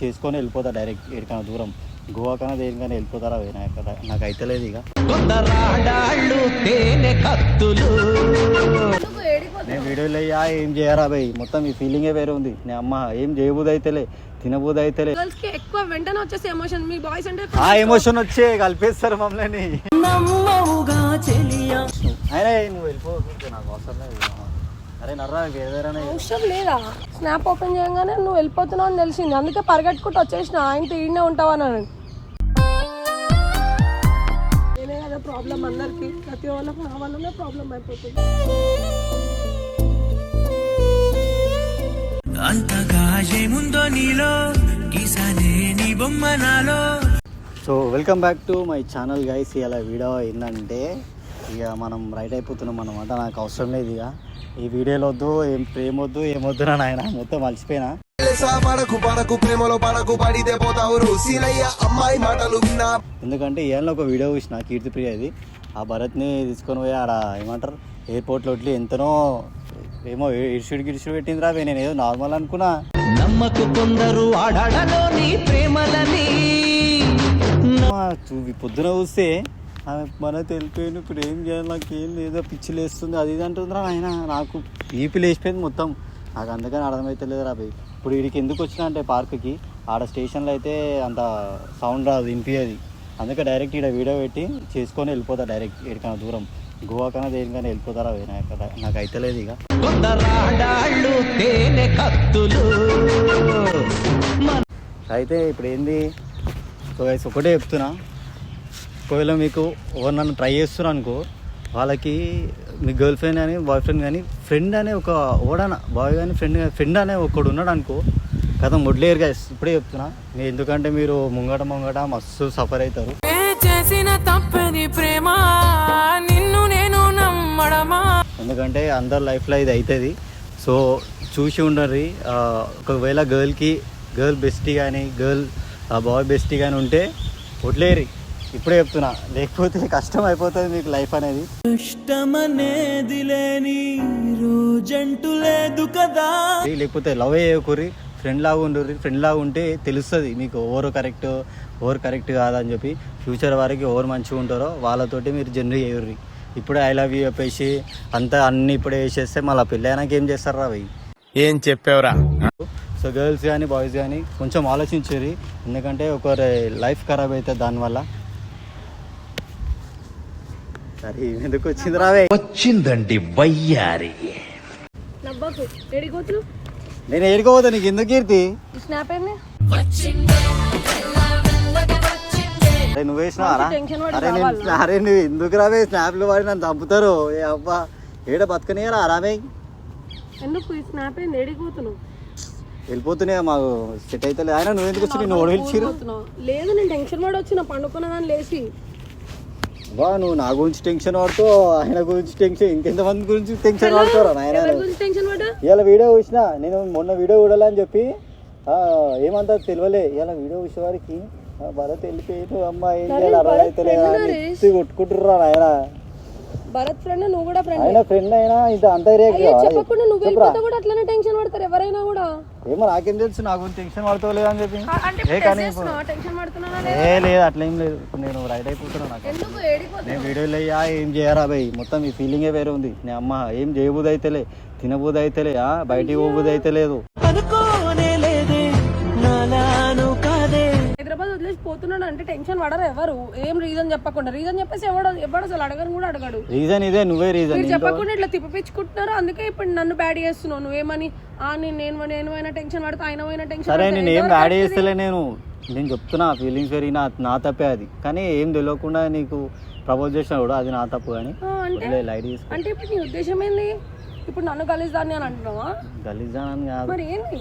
చేసుకొని వెళ్ళిపోతా డైరెక్ట్ ఎక్కడికైనా దూరం. గోవా కన్నా దేనికైనా వెళ్ళిపోతారా నాకు నాకు అయితే లేదు ఇక. నేను వీడియోలో అయ్యా ఏం చేయరా భయ్ మొత్తం ఈ ఫీలింగే వేరే ఉంది. నేను అమ్మ ఏం చేయబోదు అయితేలే తినబోదు అయితేలే ఎక్కువ వెంటనే వచ్చేసి ఎమోషన్ మీ బాయ్స్ అంటే ఆ ఎమోషన్ వచ్చే కలిపేస్తారు మమ్మల్ని. అయినా నువ్వు వెళ్ళిపోవచ్చు నాకు అవసరం లేదు. అరే నర్రా ఏదైనా అవసరం లేదా? స్నాప్ ఓపెన్ చేయగానే నువ్వు వెళ్ళిపోతున్నావు అని తెలిసింది. అందుకే పరిగెట్టుకుంటూ వచ్చేసిన. ఆయనతో ఈడనే ఉంటావని అని నేనే కదా ప్రాబ్లం అందరికి. ప్రతి వాళ్ళకి నా వల్లనే ప్రాబ్లం అయిపోతుంది. అంతగా ఏముందో నీలో? గీసానే నీ బొమ్మ నాలో. So welcome back to my channel guys ఇలా వీడియో ఏంటంటే ఇక మనం రైట్ అయిపోతున్నాం అనమాట నాకు అవసరం లేదు ఇక. ఈ వీడియోలో వద్దు ఏం ప్రేమ వద్దు ఏమొద్దు నాయన మొత్తం మర్చిపోయినా. పడకు పడకు ప్రేమలో పడకు పడితే పోతావు అమ్మాయి మాటలు విన్నా. ఎందుకంటే ఏళ్ళలో ఒక వీడియో చూసిన కీర్తిప్రియ ఇది. ఆ భరత్ని తీసుకొని పోయి ఆడ ఏమంటారు ఎయిర్పోర్ట్లో వడ్లి ఎంతనో ఏమో ఇరుసుడు గిరుసుడు పెట్టిందిరా నేను ఏదో నార్మల్ అనుకున్నా. నమ్మకు కొందరు ఆడాడలో నీ ప్రేమలని పొద్దున చూస్తే ఆమె మన తెలిపోయింది ఇప్పుడు ఏం చేయాలి? నాకు ఏం లేదో పిచ్చి లేస్తుంది అది ఇది అంటుందిరా ఆయన నాకు ఈపీ లేచిపోయింది మొత్తం. నాకు అందుకని అర్థమైతే లేదు రా భయ్ ఇప్పుడు వీడికి ఎందుకు వచ్చినా అంటే పార్క్కి ఆడ స్టేషన్లో అయితే అంత సౌండ్ రాదు వినిపించేది అందుకే డైరెక్ట్ ఇక్కడ వీడియో పెట్టి చేసుకొని వెళ్ళిపోతా డైరెక్ట్ ఎక్కడికైనా దూరం. గోవా కన్నా దేనికైనా వెళ్ళిపోతారా నాకు నాకు అయితే లేదు ఇక. అయితే ఇప్పుడు ఏంది? సో ఒకటే చెప్తున్నా. ఒకవేళ మీకు ఎవరు నన్ను ట్రై చేస్తున్నా అనుకో వాళ్ళకి మీ గర్ల్ ఫ్రెండ్ కానీ బాయ్ ఫ్రెండ్ కానీ ఫ్రెండ్ అనే ఒక ఓడన బాయ్ కానీ ఫ్రెండ్ ఫ్రెండ్ అనే ఒకడు ఉన్నాడు అనుకో కథ మొడ్లేరు గైస్ ఇప్పుడే చెప్తున్నా ఎందుకంటే మీరు ముంగట ముంగట మస్తు సఫర్ అవుతారు. చేసిన తప్పని ప్రేమ నిన్ను నేను నమ్మడమా? ఎందుకంటే అందరి లైఫ్లో ఇది అవుతుంది సో చూసి ఉండరు ఒకవేళ గర్ల్కి గర్ల్ బెస్టీ కానీ గర్ల్ బాయ్ బెస్టీ కానీ ఉంటే వదిలేరి ఇప్పుడే చెప్తున్నా లేకపోతే కష్టం అయిపోతుంది మీకు లైఫ్ అనేది. ఇష్టమనేది లేని రోజంటూ లేదు కదా. లేకపోతే లవ్ చేయకూరి ఫ్రెండ్ లాగా ఉండుర్రి ఫ్రెండ్ లాగా ఉంటే తెలుస్తుంది మీకు ఓవర్ కరెక్ట్ ఓవర్ కరెక్ట్ కాదని చెప్పి. ఫ్యూచర్ వారికి ఓవర్ మంచిగా ఉంటారో వాళ్ళతోటి మీరు జనరీ చేయర్రి. ఇప్పుడే ఐ లవ్ యూ చెప్పేసి అంతా అన్ని ఇప్పుడే వేసేస్తే మళ్ళీ పెళ్ళి అయినాక ఏం చేస్తారు రా అవి? ఏం చెప్పావురా? సో గర్ల్స్ కానీ బాయ్స్ కానీ కొంచెం ఆలోచించేది ఎందుకంటే ఒకరి లైఫ్ ఖరాబ్ అవుతుంది దానివల్ల సరే ఎందుకు వచ్చింది రావే? వచ్చిందండి వయ్యారి. నేను ఏడుకోవద్దు నీకు ఎందుకు కీర్తి? నువ్వు వేసినావా టెన్షన్ పడి అరే నేను అరే నువ్వు ఎందుకు రావే? స్నాప్లు వాడి నన్ను చంపుతారు. ఏ అబ్బా ఏడ బతకనియరా రావే ఎందుకు ఈ స్నాప్ ఏంది? ఏడిపోతున్నావు వెళ్ళిపోతున్నాయి మాకు? సెట్ అయితే ఆయన నువ్వు ఎందుకు వచ్చి నేను ఓడిచిరు లేదు నేను టెన్షన్ పడి వచ్చిన. పండుకున్న దాన్ని లేచి. బా నువ్వు నా గురించి టెన్షన్ పడుతూ ఆయన గురించి టెన్షన్ ఇంకెంతమంది గురించి టెన్షన్ పడుతారా నాయన పడ్డా ఇవాళ వీడియో చూసిన నేను మొన్న వీడియో చూడాలని చెప్పి ఏమంతా తెలియలే. ఇవాళ వీడియో చూసే వారికి భరత్ వెళ్ళిపోయి అమ్మా ఏం చేయాలి అర్థం అయితే లేదా కొట్టుకుంటుర్రా ఆయన భరత్ ఫ్రెండ్ నువ్వు కూడా ఫ్రెండ్ ఆయన ఫ్రెండ్ అయినా ఇంత అంత చెప్పకుండా నువ్వు వెళ్ళిపోతే కూడా అట్లనే టెన్షన్ పడతారు ఎవరైనా కూడా. ఏమో నాకేం తెలుసు నాకు టెన్షన్ పడతావు లేదా అని చెప్పి. ఏ కానీ ఇప్పుడు- టెన్షన్ పడుతున్నా ఏ లేదు అట్లేం లేదు. ఇప్పుడు నేను రైట్ అయిపోతున్నా నాకు. ఎందుకు ఏడిపోతున్నావు? నేను వీడియోలో అయ్యా ఏం చేయరా భయ్ మొత్తం ఈ ఫీలింగే వేరే ఉంది. నేను అమ్మ ఏం చేయబోదు అయితేలే తినబోదు అయితేలే ఆ, బయటికి పోబోదు అయితే లేదే. పోతున్నాడు అంటే టెన్షన్ పడరు ఎవరు. ఏం రీజన్ చెప్పకుండా. రీజన్ చెప్పేసి ఎవడు ఎవడు అసలు అడగను కూడా అడగడు. రీజన్ ఇదే నువ్వే రీజన్ మీరు చెప్పకుండా ఇట్లా తిప్పిపించుకుంటున్నారు. అందుకే ఇప్పుడు నన్ను బ్యాడ్ చేస్తున్నావు. నువ్వేమని ఆ నేను నేను నేను అయినా టెన్షన్ పడతా ఆయన అయినా టెన్షన్ సరే నేను ఏం యాడ్ చేస్తలే నేను. నేను చెప్తున్నా ఫీలింగ్స్ వెరీ నా నా తప్పే అది. కానీ ఏం తెలియకుండా నీకు ప్రపోజ్ చేసినా కూడా అది నా తప్పు కానీ అంటే ఇప్పుడు నీ ఉద్దేశం ఏంది? ఇప్పుడు నన్ను కలిసిదాన్ని అని అంటున్నావా? గలీజానని కాదు. మరి ఏంది?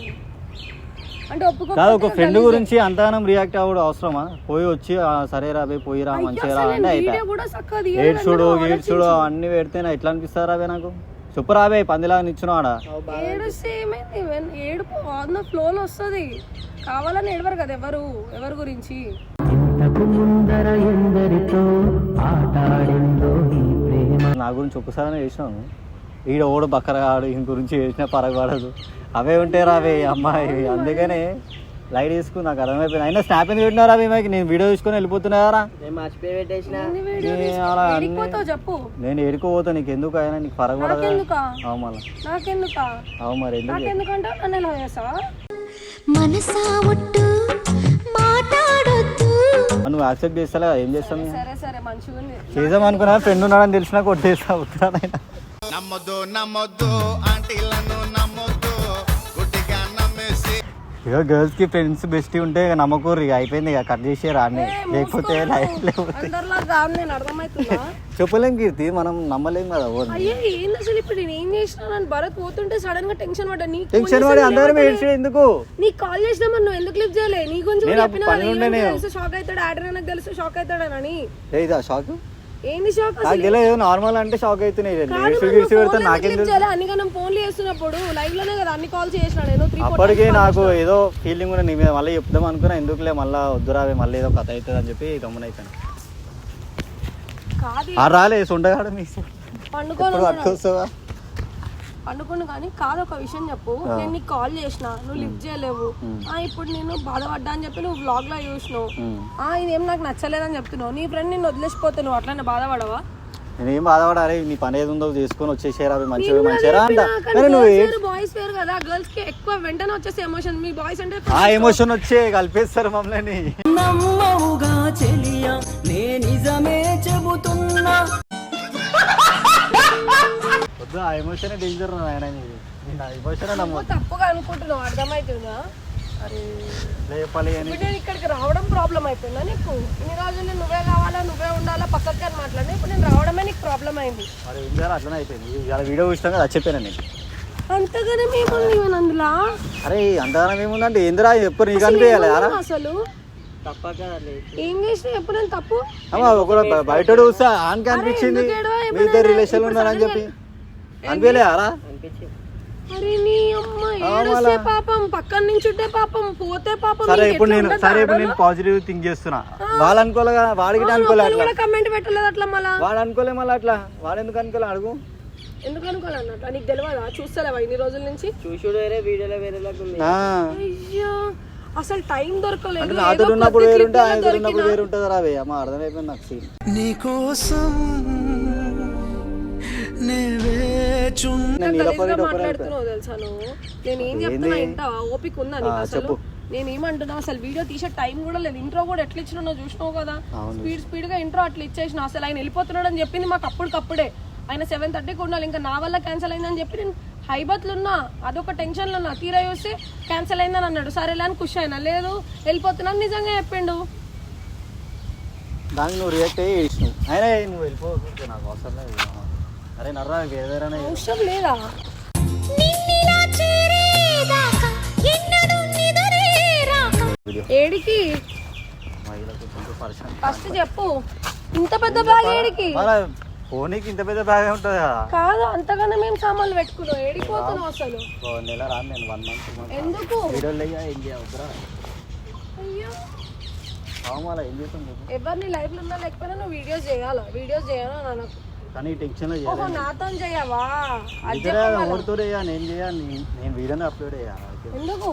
అంటే ఒప్పుకో కాదు ఒక ఫ్రెండ్ గురించి అంతగానం రియాక్ట్ అవ్వడం అవసరమా? పోయి వచ్చి "ఆ, సరే రా బే పోయిరా మంచిగా రా అంటే వీడియో అయిపోయి? కూడా చక్కగా ఏడ్చుడు గీడ్చుడు అన్ని పెడితే నా ఎట్లా అనిపిస్తారు రాబే నాకు? చెప్పు రాబే పందిలాగా నిచ్చున్నావు ఆడ. ఏడుస్తే ఏమైంది వెన్- ఏడుపు ఆన్ ఫ్లోలో వస్తుంది. కావాలని ఏడవరు కదా ఎవరు ఎవరి గురించి? నా గురించి ఒక్కసారి చేసినాను ఈడ ఓడు బక్కరగాడు ఈయన గురించి చేసిన పరగబడదు. అవే ఉంటే రావే అమ్మాయి. అందుకనే లైట్ తీసుకుని నాకు అర్థమైపోయింది. అయినా స్నాప్ ఎందుకు పెట్టినారా మేమకి నేను వీడియో తీసుకొని వెళ్ళిపోతున్నారా అలా చెప్పు. నేను ఎడుకోపోతా నీకు ఎందుకు అయినా? నీకు పరగ పడదా? నాకెందుకా? అవు మళ్ళా. నాకెందుకా? అవు మరి ఎందుకు? నువ్వు యాక్సెప్ట్ చేస్తా ఏం చేస్తాం చేద్దాం అనుకున్నా ఫ్రెండ్ ఉన్నాడని తెలిసినా కొట్టేస్తా ఉత్తరానైనా నమ్మొద్దు ఆంటీలను నమ్మేసి ఇక గర్ల్స్కి ఫ్రెండ్స్ బెస్ట్ ఉంటే ఇక నమ్మకూరు ఇక అయిపోయింది ఇక కట్ చేసే రాని లేకపోతే చెప్పలేం కీర్తి మనం నమ్మలేం కదా ఏంది అసలు ఇప్పుడు నేను ఏం చేసినా నన్ను భరత్ పోతుంటే సడన్గా టెన్షన్ పడ్డా? నీకు phone టెన్షన్ పడి అందరం? ఏడ్చి ఎందుకు? నీకు కాల్ చేసినా మరి నువ్వు ఎందుకు లిఫ్ట్ చేయలే? నీ గురించి చెప్పినా. తెలుసు? షాక్ అవుతాడు. ఆర్డర్ నాకు తెలుసు షాక్ అవుతాడని. ఏదా షాక్ ఏంది షాక్ నాకు తెలియదు నార్మల్ అంటే షాక్ అవుతున్నాయి కాదు? అన్ని ఫోన్లు చేస్తున్నప్పుడు లైవ్లోనే కదా అన్ని కాల్ చేసిన నేను అప్పటికే నాకు ఏదో ఫీలింగ్ కూడా నీ మీద. మళ్ళీ చెప్దాం అనుకున్నా ఎందుకులే మళ్ళీ వద్దురావే మళ్ళీ ఏదో కథ అవుతుంది అని చెప్పి గమ్మునైపోయాను కాదు. ఆ రాలే సొండగాడు మీ పండుకోను పండుకోను కానీ కాదు ఒక విషయం చెప్పు. నేను నీకు కాల్ చేసిన నువ్వు లిఫ్ట్ చేయలేవు. ఆ ఇప్పుడు నేను బాధపడ్డా అని చెప్పి నువ్వు వ్లాగ్లో చూసినావు ఆ ఇదేం నాకు నచ్చలేదని చెప్తున్నావు. నీ ఫ్రెండ్ నిన్ను వదిలేసిపోతే నువ్వు అట్లానే బాధపడవా? నేనేం బాధపడాలి? నీ పని ఏది ఉందో చేసుకొని వచ్చేసారా మంచిగా మంచిగా అంట. నువ్వు బాయ్స్ వేరు కదా. గర్ల్స్కి ఎక్కువ వెంటనే వచ్చేసి ఎమోషన్ మీ బాయ్స్ అంటే ఆ ఎమోషన్ వచ్చే కలిపేస్తారు మమ్మల్ని. నమ్మవుగా చెలియా నే నిజమే చెబుతున్నా. వద్దు ఆ ఎమోషన్ డేంజర్ నేను ఆ ఎమోషన్ నువ్వు నమ్మొద్దు. తప్పుగా అనుకుంటున్నావు అర్థమవుతుందా అరే ఇప్పుడు నేను ఇక్కడికి రావడం ప్రాబ్లం అయిపోయిందా నీకు? ఇన్ని రోజులు నువ్వే కావాలా నువ్వే ఉండాలా? పక్కకి అని మాట్లాడి ఇప్పుడు నేను రావడమే నీకు ప్రాబ్లం అయింది. మరి ఏం చేయాలి అట్లనే అయిపోయింది. ఇవాళ వీడియో చూసినాం కదా అది చెప్పాను నేను అంతగానే ఇవన్ అందులో అరే అంతగానం ఏముందంటే ఏందిరా ఎప్పుడు నీకు అనిపించాలి అరా అసలు? ఏం చేసినా ఎప్పుడు నేను తప్పు? అమ్మా బయట చూస్తే ఆన్కి అనిపించింది. ఎందుకు ఏడవ? మీ ఇద్దరు రిలేషన్ ఉన్నారని చెప్పి. అనిపించలే అరా అరే నీ అమ్మ ఏడుస్తే పాపం పక్కన నుంచి ఉంటే పాపం పోతే పాపం సరే ఇప్పుడు నేను సరే ఇప్పుడు? నేను పాజిటివ్ థింక్ చేస్తున్నా. వాళ్ళు అనుకోలే కదా వాడికి అనుకోలే అట్లా. కమెంట్ పెట్టలేదు అట్లా మళ్ళా? వాడు అనుకోలే మళ్ళీ అట్లా. వాడు ఎందుకు అనుకోలే అడుగు. ఎందుకు అనుకోవాలన్నట్టు నీకు తెలియదా చూస్తలేవా ఇన్ని రోజుల నుంచి? చూసుడు వేరే వీడియోలో వేరేలాగా ఉంది. ఆ. అయ్యో అసలు టైం దొరకలేదు. నాతో ఉన్నప్పుడు వేరుంటే ఆయన ఉన్నప్పుడు. వేరుంటుంది రా అమ్మ అర్థమైపోయింది నాకు సీన్ నీకోసం మాట్లాడుతున్నావు తెలుసా నువ్వు? నేను ఏం చెప్తున్నా వింటావా? ఓపిక ఉందా నీకు అసలు? చెప్పు. నేను ఏమంటున్నా అసలు వీడియో తీసే టైం కూడా లేదు. ఇంట్రో కూడా ఎట్లా ఇచ్చినా చూసినావు కదా. స్పీడ్ స్పీడ్గా ఇంట్రో అట్లా ఇచ్చేసిన. అసలు ఆయన వెళ్ళిపోతున్నాడు అని చెప్పింది మాకు అప్పటికప్పుడే. ఆయన సెవెన్ థర్టీకి ఉండాలి. ఇంకా నా వల్ల క్యాన్సిల్ అయిందని చెప్పి నేను హైబత్లు ఉన్నా అదొక టెన్షన్లో ఉన్నా. తీరా చూస్తే క్యాన్సిల్ అయిందని అన్నాడు. సరేలే అని ఖుషి అయినా. లేదు వెళ్ళిపోతున్నాను నిజంగా చెప్పిండు. దానికి నువ్వు రియాక్ట్ అయ్యి అయినా నువ్వు వెళ్ళిపోవచ్చు నాకు అవసరం లేదు. అరే నర్రా వేరేదైనా అవసరం లేదా? ఏడికి? ఫస్ట్ చెప్పు. ఇంత పెద్ద బ్యాగ్ ఏడికి? ఫోన్కి ఇంత పెద్ద బ్యాగ్ ఉంటుంది? కదా కాదు అంతగానే మేము సామాన్లు పెట్టుకున్నాం ఏడిపోతున్నాం అసలు? ఓ నెల రాను నేను వన్ మంత్ ఎందుకు? వీడియోలు ఏం చేయవద్దురా అయ్యో. కావాలా ఏం చేస్తాం ఎవరిని లైఫ్లో ఉన్నా లేకపోయినా నువ్వు వీడియోస్ చేయాలా? వీడియోస్ చేయాలా నాకు కానీ టెన్షన్లో ఓహో చేయాలి. నాతో చేయవా? అది ఇద్దరే చెప్పు మళ్ళా. ఎవరితో చేయ నేను చేయ నీ- నేను వీడియోని అప్లోడ్ చేయాలి ఎందుకు?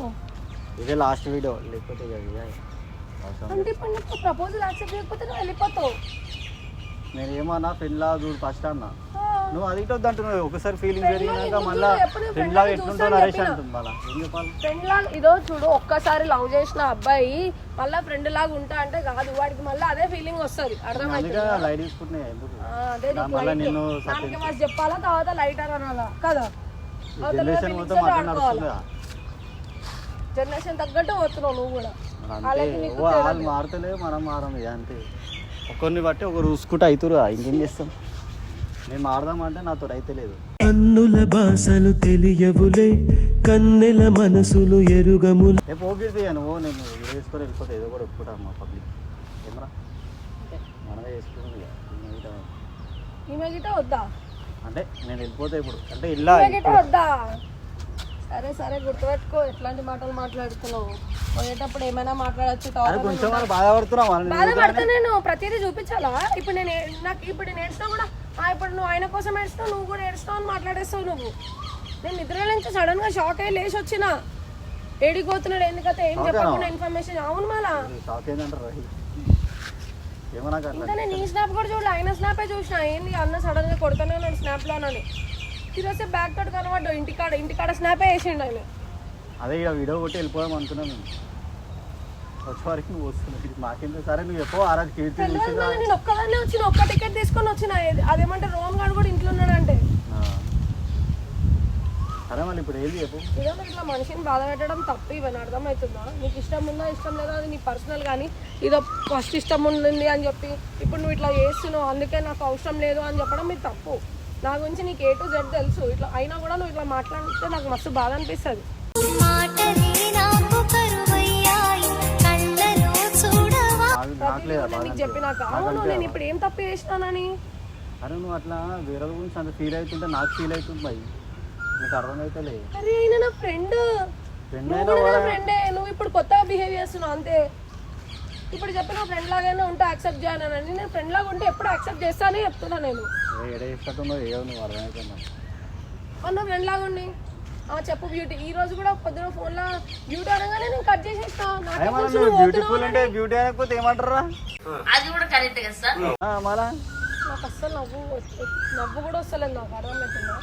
ఇదే లాస్ట్ వీడియో లేకపోతే ఇక చేయాలి. అవసరం లేదు. అంటే ఇప్పుడు నీకు ప్రపోజల్ యాక్సెప్ట్ చేయకపోతే నువ్వు వెళ్ళిపోతావు. నేను ఏమన్నా ఫ్రెండ్ లా చూడు ఫస్ట్ అన్న ఆ, నువ్వు అది ఇటు అంటున్నావు. ఒకసారి ఫీలింగ్ జరిగినాక మళ్ళీ ఫ్రెండ్ లాగా చూస్తాను నరేష్. అంటుంది మళ్ళీ. ఏం చెప్పాలి? ఫ్రెండ్ లాగా ఇదో చూడు ఒక్కసారి లవ్ చేసిన అబ్బాయి మళ్ళా ఫ్రెండ్ లాగా ఉంటా అంటే కాదు వాడికి మళ్ళీ అదే ఫీలింగ్ వస్తుంది. అర్థమైంది లైట్ తీసుకుంటున్నాయి ఎందుకు? అదే మళ్ళీ. నిన్ను దానికి చెప్పాలా? తర్వాత లైటర్ అనాలా? కదా? జనరేషన్ మొత్తం అట్లా. నడుస్తుంది. జనరేషన్ తగ్గట్టు పోతున్నావు నువ్వు కూడా. అంతే. వాళ్ళు మారుతలే మనం మారం అంతే. ఒకరిని బట్టి ఒకరు చూసుకుంటూ అవుతురు ఇంకేం చేస్తాం? నేను మారదామంటే నాతో అయితే లేదు. కన్నుల భాషలు తెలియవులే కన్నెల మనసులు ఎరుగములు. రేపు ఓకే నువ్వు నేను వీడియో చేసుకొని వెళ్ళిపోతే ఏదో కూడా ఒప్పుకుంటా మా పబ్లిక్ ఏమరా? మనమే. ఈమె గిట వద్దా? అంటే నేను వెళ్ళిపోతే ఇప్పుడు. అంటే ఇలా వద్దా? సరే సరే గుర్తుపెట్టుకో ఎట్లాంటి మాటలు మాట్లాడుతున్నావు? పోయేటప్పుడు ఏమైనా మాట్లాడచ్చు అరే తర్వాత కొంచెం మనం బాధపడుతున్నాం వాళ్ళని బాధపడితే నేను ప్రతిదీ చూపించాలా? ఇప్పుడు నేను నాకు ఇప్పుడు నేను కూడా ఇప్పుడు నువ్వు ఆయన కోసం ఏడుస్తావు నువ్వు కూడా ఏడుస్తావు అని మాట్లాడేస్తావు నువ్వు. నేను నిద్ర నుంచి సడన్గా షాక్ అయ్యి లేచి వచ్చిన. ఏడికి పోతున్నాడు ఎందుకైతే ఏం చెప్పకుండా ఇన్ఫర్మేషన్ అవును మళ్ళా ఇంకా నేను నీ స్నాప్ కూడా చూడలే ఆయన స్నాపే చూసిన. ఏంది అన్న సడన్గా కొడుతూనే ఉన్నాడు స్నాప్లో అని. ఈరోజు బ్యాక్ తోటి కనబడ్డావు ఇంటికాడ ఇంటికాడ స్నాపే వేసిండు ఆయన. అదే వీడియో కొట్టి వెళ్ళిపోదాం అనుకున్నాను నేను వచ్చే వరకు నువ్వు వస్తున్నావు. ఇది సరే నువ్వు చెప్పు ఆ రోజు కీర్తి తెలియదు నేను ఒక్కదాన్నే వచ్చిన ఒక్క టికెట్ తీసుకొని వచ్చిన. ఏది- అదేమంటే రోమ్ గాడు కూడా ఇంట్లో ఉన్నాడంటే. ఆ. సరే మళ్ళీ ఇప్పుడు ఏంది చెప్పు? ఇదో ఇట్లా మనిషిని బాధ పెట్టడం తప్పు ఇవన్నీ అర్థమవుతుందా? నీకు ఇష్టం ఉందా? ఇష్టం లేదా? అది నీ పర్సనల్ కానీ ఇదో ఫస్ట్ ఇష్టం ఉంది అని చెప్పి ఇప్పుడు నువ్వు ఇట్లా చేస్తున్నావు అందుకే నాకు అవసరం లేదు అని చెప్పడం ఇది తప్పు. నా గురించి నీకు ఏ టు జెడ్ తెలుసు. ఇట్లా అయినా కూడా నువ్వు ఇట్లా మాట్లాడితే నాకు మస్తు బాధ అనిపిస్తుంది. లేదా బాధ నీకు చెప్పినాక అవును నేను ఇప్పుడు ఏం తప్పు చేసినానని? అరే నువ్వు అట్లా వేరే గురించి అంత ఫీల్ అవుతుంటే నాకు ఫీల్ అవుతుంది భయ్. నీకు అర్థమైతలే. అరే అయినా నా ఫ్రెండ్ ఫ్రెండ్ నువ్వు కూడా నా కూడా ఫ్రెండే నువ్వు ఇప్పుడు కొత్తగా బిహేవ్ చేస్తున్నావు అంతే. ఇప్పుడు చెప్పిన ఫ్రెండ్ లాగానే ఉంటే యాక్సెప్ట్ చేయనని నేను ఫ్రెండ్ లాగా ఉంటే ఎప్పుడు యాక్సెప్ట్ చేస్తానే చెప్తున్నా నేను. ఏడే ఇష్టతుందో ఏవో నువ్వు అర్థమవుతుందా అన్న ఫ్రెండ్ లాగా ఉండి. చెప్పు బ్యూటీ ఈ రోజు కూడా పొద్దున ఫోన్లో బ్యూటీ అనగానే నేను కట్ చేసేస్తా. నాకేం ఏమన్నా తెలుసు నువ్వు నువ్వు బ్యూటిఫుల్ పోతున్నావు అంటే బ్యూటీ అనకపోతే ఏమంటారా అది కూడా కరెక్ట్ కదా సార్? ఆ, మళ్ళా. నాకు అస్సలు నవ్వు నవ్వు కూడా వస్తలేదు నాకు అర్థమవుతుందా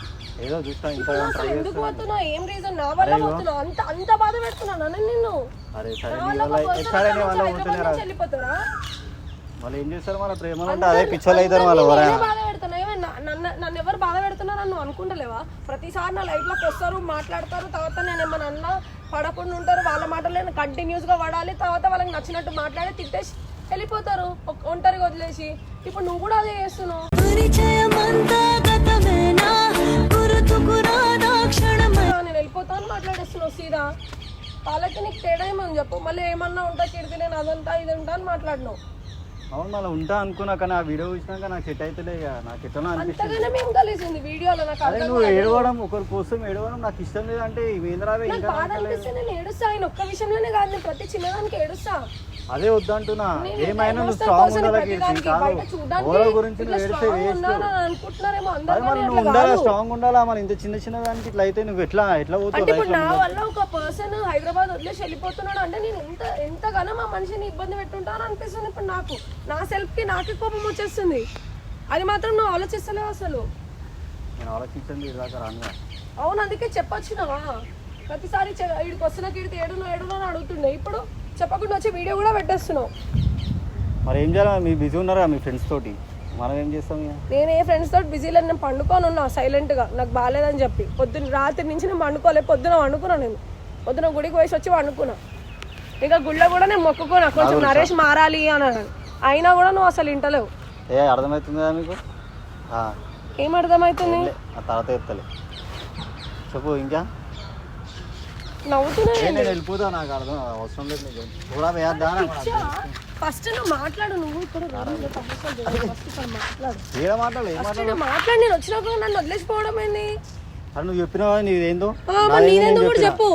ఏదో చూస్తా ఇంకా అసలు ఎందుకు పోతున్నా? ఏం రీజన్ నా వల్ల పోతున్నా? అంత అంత బాధ పెడుతున్నాను నేను నిన్ను? అరే సరే నా వల్ల ఎక్కడ నీ వల్ల మళ్ళీ ఏం చేస్తారు మన ప్రేమలు అంటే అదే పిచ్చోళ్ళు అవుతారు వాళ్ళు ఎవరైనా బాధ నన్ను నన్ను ఎవరు బాధ పెడుతున్నారని నువ్వు అనుకుంటలేవా? ప్రతిసారి నా లైఫ్లోకి వస్తారు మాట్లాడతారు తర్వాత నేను ఏమన్నా అన్నా పడకుండా ఉంటారు వాళ్ళ మాటలు నేను కంటిన్యూస్గా పడాలి తర్వాత వాళ్ళకి నచ్చినట్టు మాట్లాడి తిట్టేసి వెళ్ళిపోతారు ఒంటరిగా వదిలేసి. ఇప్పుడు నువ్వు కూడా అదే చేస్తున్నావు. నేను వెళ్ళిపోతాను మాట్లాడేస్తున్నావు సీదా. వాళ్ళకి నీకు తేడా ఏమని చెప్పు? మళ్ళీ ఏమన్నా ఉంటా కిడితే నేను అదంతా ఇదంతా అని మాట్లాడినావు. అవును మళ్ళీ ఉంటా అనుకున్నా కానీ ఆ వీడియో చూసినాక నాకు సెట్ అవుతలే ఇక. నాకు ఎట్లా అనిపిస్తుంది. అంతగానే మేము కలిసింది వీడియోలో నాకు అరే అర్థం నువ్వు ఏడవడం ఒకరి కోసం ఏడవడం నాకు ఇష్టం లేదంటే ఇవేంద్రావే నాకు ఇంకా బాధ అనిపిస్తే నేను ఏడుస్తా. ఆయన ఒక్క విషయంలోనే కాదు నేను ప్రతి చిన్నదానికి ఏడుస్తా. అదే వద్దంటున్నా. నేను ఏమైనా నువ్వు స్ట్రాంగ్ ఉండాలి ఓరో గురించి నువ్వు ఏడితే నువ్వు ఉండాలా. స్ట్రాంగ్ ఉండాలా? మరి ఇంత చిన్న చిన్న దానికి ఇట్లా అయితే నువ్వు ఎట్లా ఎట్లా పోతావు నా? వల్ల ఒక పర్సన్ హైదరాబాద్ వదిలేసి వెళ్ళిపోతున్నాడు అంటే నేను ఎంత ఎంతగానో మా మనిషిని ఇబ్బంది పెట్టుంటాను అనిపిస్తుంది ఇప్పుడు నాకు. నా సెల్ఫ్కి నాకే కోపం వచ్చేస్తుంది. అది మాత్రం నువ్వు ఆలోచిస్తలేవు అసలు. నేను రాను. అవును అందుకే చెప్పొచ్చినావా? ప్రతిసారి ఈడికి వస్తున్న కీడితే ఏడునో ఏడునో అని అడుగుతుండే. ఇప్పుడు చెప్పకుండా వచ్చి వీడియో కూడా పెట్టేస్తున్నావు. మరి ఏం చేయాలి? మీ బిజీ ఉన్నారా మీ ఫ్రెండ్స్ తోటి. మనం ఏం చేస్తాం నేను ఏ ఫ్రెండ్స్ తోటి బిజీ లేదు నేను పండుకొని ఉన్నా సైలెంట్గా. నాకు బాగాలేదని చెప్పి. పొద్దున్న రాత్రి నుంచి నేను పండుకోలే పొద్దున వండుకున్నా నేను. పొద్దున గుడికి పోయి వచ్చి వండుకున్నా ఇంకా గుళ్ళో కూడా నేను మొక్కుకున్నా. కొంచెం నరేష్ మారాలి అని అన్నాడు. అయినా కూడా నువ్వు అసలు ఇంటలేవు ఏ అర్థమవుతుంది కదా మీకు? ఏం అర్థమవుతుంది? తర్వాత చెప్తలే చెప్పు ఇంకా? నేను వెళ్ళిపోతా నాకు అర్థం అవసరం లేదు నీకు. కూడా వేద్దా ఫస్ట్ నువ్వు మాట్లాడు నువ్వు ఇక్కడ మాట్లాడు. ఏడ మాటలు ఏం ఫస్ట్ మాట్లాడు మాట్లాడి నేను వచ్చినా కూడా నన్ను వదిలేసిపోవడం ఏంది? అరే నువ్వు చెప్పినావా నీదేందో నాదేందో కూడా. చెప్పు.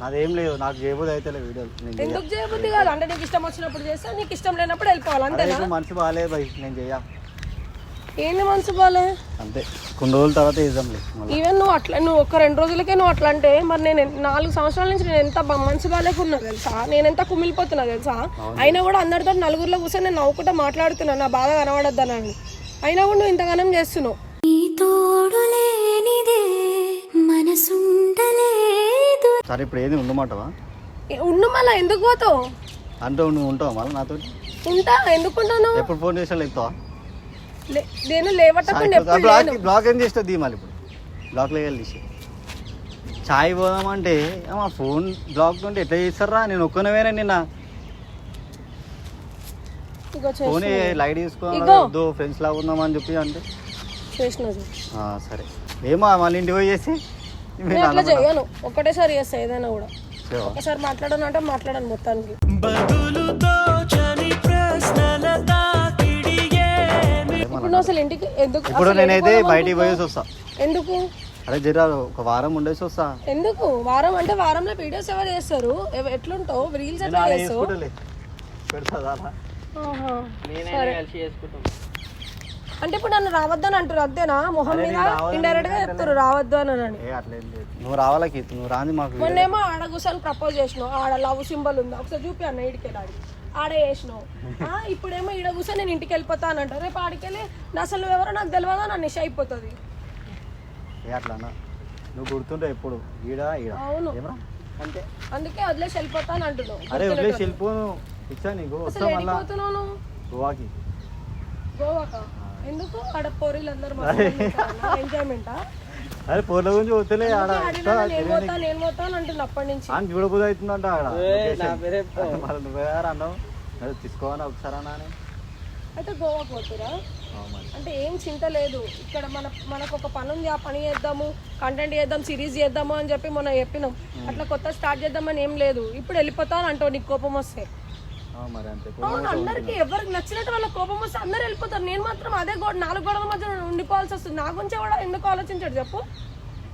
నాదేం లేదు నాకు చేయబోదు అయితే వీడియోలు. ఎందుకు చేయబుద్ధి కాదు? అంటే నీకు ఇష్టం వచ్చినప్పుడు చేస్తా నీకు ఇష్టం లేనప్పుడు వెళ్ళిపోవాలి అంతేనా? మనిషి బాగాలేదు నేను చెయ్య ఏంది మనసు బాలే? అంతే. కొన్ని రోజుల తర్వాత వేద్దాంలే ఈవెన్ నువ్వు అట్లా నువ్వు ఒక రెండు రోజులకే నువ్వు అట్లా అంటే మరి నేను నాలుగు సంవత్సరాల నుంచి నేను ఎంత బ- మనసు బాగాలేకున్నా తెలుసా? నేను ఎంత కుమిలిపోతున్నా తెలుసా? అయినా కూడా అందరితో నలుగురిలో కూర్చొని నేను నవ్వుకుంటా మాట్లాడుతున్నా నా బాధ కనబడద్దని అయినా కూడా నువ్వు ఇంతగానం చేస్తున్నావు. నీ తోడు లేనిదే మనసుండలేదు సరే ఇప్పుడు ఏది ఉండమంటావా ఉండు మళ్ళా ఎందుకు పోతావు? అంటే నువ్వు ఉంటావా మళ్ళీ నాతో ఉంటా ఎందుకుంటాను ఎప్పుడు ఫోన్ చేసా లేపుతావా? లే- నేను ఎప్పుడు బ్లాక్ లేను. బ్లాక్ ఏం చేస్తావు దీ మళ్ళీ ఇప్పుడు. వెళ్ళి తీసి. చాయ్ పోదామంటే మా ఫోన్ బ్లాక్ ఉంటే ఎట్లా చేస్తారా? నేను ఒక్కనవేనా నిన్న. ఇగో ఫోన్. లైట్ తీసుకోవాలి? ఇగో. వద్దు ఫ్రెండ్స్ లాగా ఉందామని చెప్పి అంటే. చేసిన చూడు. ఆ, సరే. ఏమో మళ్ళీ ఇంటికి పోయి చేసి నేను అట్లా చేయను. ఒకటేసారి చేస్తా ఏదైనా కూడా. చేయవా? ఒకసారి మాట్లాడను అంటే మాట్లాడను మొత్తానికి. ఇప్పుడు అసలు ఇంటికి ఎందుకు ఇప్పుడు నేనైతే బయటికి? పోయేసి వస్తా. ఎందుకు? అరే జరా ఒక వారం ఉండేసి వస్తా. ఎందుకు? వారం అంటే వారంలో వీడియోస్ ఎవరు చేస్తారు? ఎట్లుంటావు? రీల్స్ ఎట్లా చేస్తావు? అంటే ఇప్పుడు నన్ను రావద్దని అంటారు అంతేనా మొహం మీద ఇండైరెక్ట్గా చెప్తారు రావద్దు అని అని. ఏ అట్లేం లేదు. నువ్వు రావాలా కీర్తి? నువ్వు రాని మాకు మొన్నేమో ఆడ కూర్చొని ప్రపోజ్ చేసినావు. ఆడ లవ్ సింబల్ ఉంది. ఒకసారి చూపి అన్న ఇడికి వెళ్ళాడు ఆడ చేసినావు. ఆ, ఇప్పుడేమో ఈడ కూర్చొని నేను ఇంటికి వెళ్ళిపోతా అని అంటారు రేపు ఆడికెళ్ళి నా అసలు నువ్వు ఎవరో నాకు తెలియదా నా నిష అయిపోతుంది. అట్లా నువ్వు గుర్తుండే ఎప్పుడు? ఈడ ఈడ? అవును. ఏమరా అంతే. అందుకే వదిలేసి వెళ్ళిపోతా అని అంటున్నావు. అరే వదిలేసి వెళ్ళిపో ఇచ్చా నీకు? అసలు వెళ్ళిపోతున్నావు నువ్వు? గోవాకి. గోవాక? ఎందుకు? ఆడ పోరీలు అందరు ఎంజాయ్మెంటా అరే పోర్ల గురించి వస్తలే ఆడ. అని చూడబుద్ధి అవుతుందంట ఆడ. మరి నువ్వే అన్నావు. ఒకసారి అన్నా అని. అయితే గోవాకి పోతురా. అంటే ఏం చింత లేదు. ఇక్కడ మన మనకు ఒక పని ఉంది ఆ పని చేద్దాము కంటెంట్ చేద్దాం సిరీస్ చేద్దాము అని చెప్పి మొన్న చెప్పినాం. అట్లా కొత్త స్టార్ట్ చేద్దామని ఏం లేదు. ఇప్పుడు వెళ్ళిపోతా అని అంటావు నీకు కోపం వస్తే. మరి అంతే. అవును అందరికి ఎవరికి నచ్చినట్టు వాళ్ళ కోపం వస్తే అందరు వెళ్ళిపోతారు. నేను మాత్రం అదే గోడ నాలుగు గోడల మధ్య ఉండిపోవాల్సి వస్తుంది. నా గురించి కూడా ఎందుకు ఆలోచించాడు చెప్పు?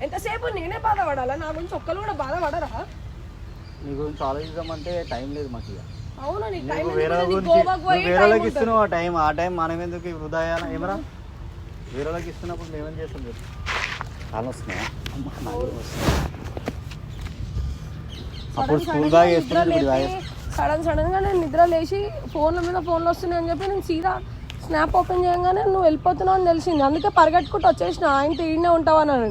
ఎంతసేపు నేనే బాధపడాలా? నా గురించి ఒక్కరు కూడా బాధపడరా? నీ గురించి ఆలోచిద్దామంటే టైం లేదు మాకు ఇక. అవును నీకు టైం నువ్వు వేరే ఎందుకు? లేదు? గురించి గోవాకు నువ్వు పోయి వేరే time వాళ్ళకి ఉంటుంది. ఇస్తున్నావు ఆ టైం. ఆ టైం మనం ఎందుకు ఈ చేయాలా? ఏమరా? వేరే వాళ్ళకి ఇస్తున్నప్పుడు మేమేం చేస్తాం చెప్పు. కాలం వస్తున్నాయా? అమ్మ, నాకు కూడా వస్తున్నాయి. అప్పుడు స్కూల్ బ్యాగ్ వేసుకుని ఇప్పుడు బ్యాగ్ వేసుకుని. సడన్ సడన్గా నేను నిద్ర లేచి ఫోన్ల మీద ఫోన్లు వస్తున్నాయి అని చెప్పి నేను సీదా స్నాప్ ఓపెన్ చేయగానే నువ్వు వెళ్ళిపోతున్నావు అని తెలిసింది. అందుకే పరిగెట్టుకుంటూ వచ్చేసిన. ఆయనతో ఈడనే ఉంటావని అని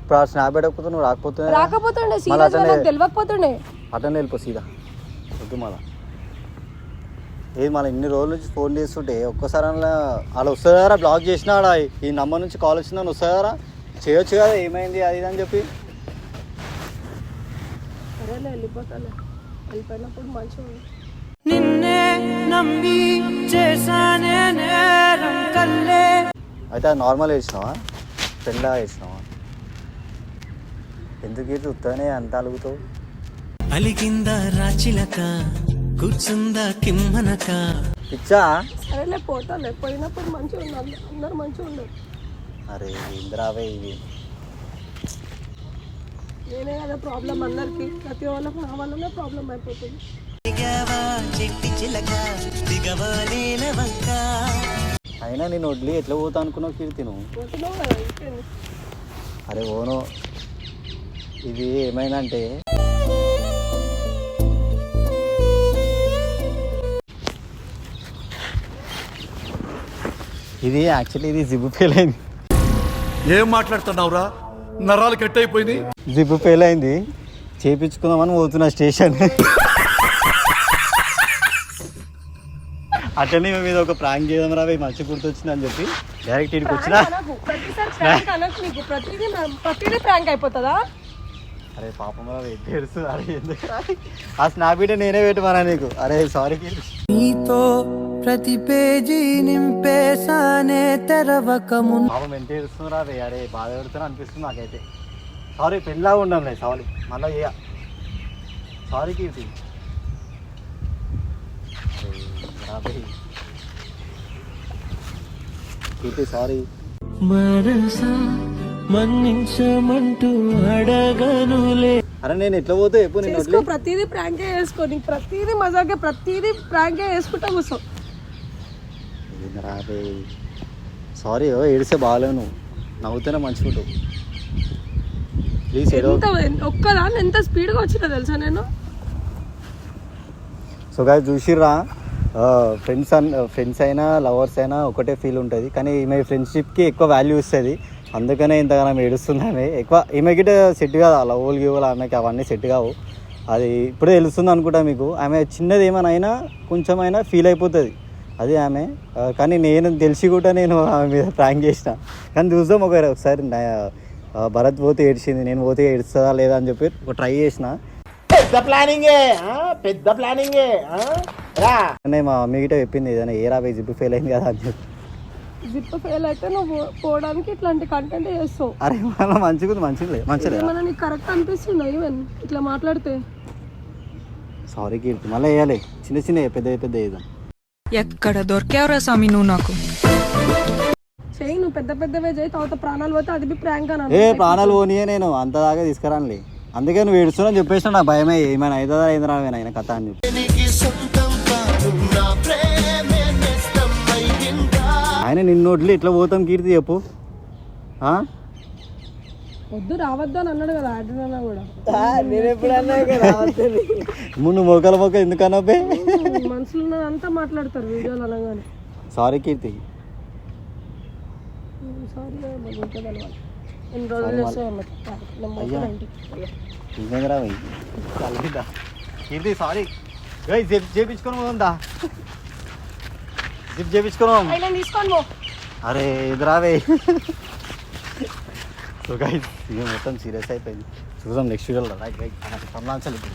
ఇప్పుడు ఆ స్నాప్ పెట్టకపోతే నువ్వు రాకపోతే రాకపోతుండే సీరియస్ నాకు తెలియకపోతుండే. అటెండ్ వెళ్ళిపో సీదా. వద్దు మళ్ళా. ఏది మళ్ళీ ఇన్ని రోజుల నుంచి ఫోన్ చేస్తుంటే ఒక్కసారి అలా అలా వస్తుందారా బ్లాక్ చేసినా ఈ నంబర్ నుంచి కాల్ వచ్చిందని వస్తుందారా చేయొచ్చు కదా ఏమైంది? అది ఇది అని చెప్పి. సరేలే వెళ్ళిపోతాలే. వెళ్ళిపోయినప్పుడు మంచిగా ఉంది. నిన్నే నమ్మి చేశానే నేరం కల్లే. అయితే అది నార్మల్ వేసినావా? ఫ్రెండ్లా వేసినావా? ఎందుకు ఇటు ఉత్తగానే అంత అలుగుతావు? అలిగిందా రాచిలక కూర్చుందా కిమ్మనక? పిచ్చా? సరేలే పోతాలే. పోయినప్పుడు మంచిగా ఉంది అందరు- అందరు మంచిగా ఉన్నారు అరే ఇంద్రావే ఇవి. నేనే కదా ప్రాబ్లం అందరికి. ప్రతి వాళ్ళకి నా వల్లనే ప్రాబ్లం అయిపోతుంది. అయినా నేను వడ్లీ ఎట్లా పోతా అనుకున్నావు కీర్తి నువ్వు? పోతున్నావు కదా ఇంకేంది. అరే ఓను ఇది ఏమైందంటే ఇది యాక్చువల్లీ ఇది జిబు ఫెయిల్ అయింది. ఏం మాట్లాడుతున్నావురా? నరాలు కట్ అయిపోయింది జిబు ఫెయిల్ అయింది. చేపించుకుందామని పోతున్నా స్టేషన్. అట్లనే మీ మీద ఒక ప్రాంక్ చేద్దాం రా మంచి గుర్తొచ్చింది అని చెప్పి. డైరెక్ట్ ఇక్కడికి వచ్చినా. ప్రతిసారి ప్రాంక్ ప్రతిదీ ప్రాంక్ అయిపోతుందా? అరే పాపం రా తెలుసు. అరే ఎందుకు రా? ఆ స్నాప్ వీడియో నేనే పెట్టమన్నా నీకు. అరే సారీ నీతో ప్రతి పేజీ నింపేశానే తెరవక ముందు పాపం ఎంత ఏడుస్తుందిరా రే అరే బాధ పెడుతున్నా అనిపిస్తుంది నాకైతే. సారీ పెళ్ళా ఉండంలే సారీ మళ్ళీ చేయ. సారీ కీర్తి. కీర్తి సారీ మనసా మన్నించమంటూ అడగనులే. అరే నేను ఎట్లా పోతే ఎప్పుడు నేను చేసుకో ప్రతిదీ ప్రాంకే చేసుకో నీకు ప్రతిదీ మజాకే ప్రతిదీ ప్రాంకే చేసుకుంటా కూర్చో. వదిలి రాబే సారీ ఓ ఏడిస్తే బాగాలేవు నువ్వు. నవ్వుతూనే మంచిగా ఉంటావు ప్లీజ్ ఏడో ఎంత ఒక్కదాన్ని ఎంత స్పీడ్గా వచ్చినా తెలుసా నేను? సో గాయ చూసిర్రా ఫ్రెండ్స్ అన్ ఫ్రెండ్స్ అయినా లవర్స్ అయినా ఒకటే ఫీల్ ఉంటుంది. కానీ ఈమె ఫ్రెండ్షిప్కి ఎక్కువ వాల్యూ ఇస్తుంది. అందుకనే ఇంతగానం ఏడుస్తుంది ఆమె ఎక్కువ ఈమె గిట్ట సెట్ కాదు అలా ఓల్ గివ్వలు ఆమెకి అవన్నీ సెట్ కావు. అది ఇప్పుడే తెలుస్తుంది అనుకుంటా మీకు. ఆమె చిన్నది ఏమైనా అయినా కొంచెం అయినా ఫీల్ అయిపోతుంది. అది ఆమె. కానీ నేను తెలిసి కూడా నేను ఆమె మీద ప్రాంక్ చేసిన. కానీ చూద్దాం ఒక ఒకసారి భరత్ పోతే ఏడ్చింది నేను పోతే ఏడుస్తుందా లేదా అని చెప్పి ఒక ట్రై చేసిన. అనే మా మమ్మీ గిట్ట చెప్పింది ఏదైనా ఏ రాబోయే జిప్పు ఫెయిల్ అయింది కదా అని చెప్పి. జిప్ ఫెయిల్ అయితే నువ్వు పోవడానికి ఇట్లాంటి కంటెంట్ చేస్తావు. అరే మన మంచిగా ఉంది మంచిగా నీకు కరెక్ట్ అనిపిస్తుందా ఈవెన్ ఇట్లా మాట్లాడితే. సారీ కీర్తి మళ్ళీ వేయాలి. చిన్న చిన్న పెద్ద పెద్ద వేద్దాం ఎక్కడ దొరికావురా స్వామి నువ్వు నాకు? చెయ్యి నువ్వు పెద్ద పెద్దవే చేయి తర్వాత ప్రాణాలు పోతే అది బి ప్రాంక్ అని ఏ. ప్రాణాలు పోనీయే నేను అంత దాకా తీసుకురానులే. అందుకే నువ్వు ఏడుస్తున్నా చెప్పేసిన నా భయమే ఏమైనా అవుతుందా అయిందిరా ఆయన కథ అని చెప్పి. ఆయన నిన్ను వదిలి ఎట్లా పోతాం కీర్తి చెప్పు. ఆ? వద్దు రావద్దు అని అన్నాడు కదా ఆడినా కూడా. నేను ఎప్పుడన్నా. ముందు మొక్కల మొక్క ఎందుకన్నా మనసులో ఉన్నదంతా మాట్లాడతారు వీడియోలు అనగానే. సారీ కీర్తి. కీర్తి సారీ చేపించుకొని పోదా జిప్ చేపించుకొని పోదాం. అయ్యి నేను తీసుకొని పో అరే ఎదురావే సో గైస్ ఇది మొత్తం సీరియస్ అయిపోయింది చూద్దాం నెక్స్ట్ వీడియోలో రైట్ రైట్ సంలాంచాలి ఇప్పుడు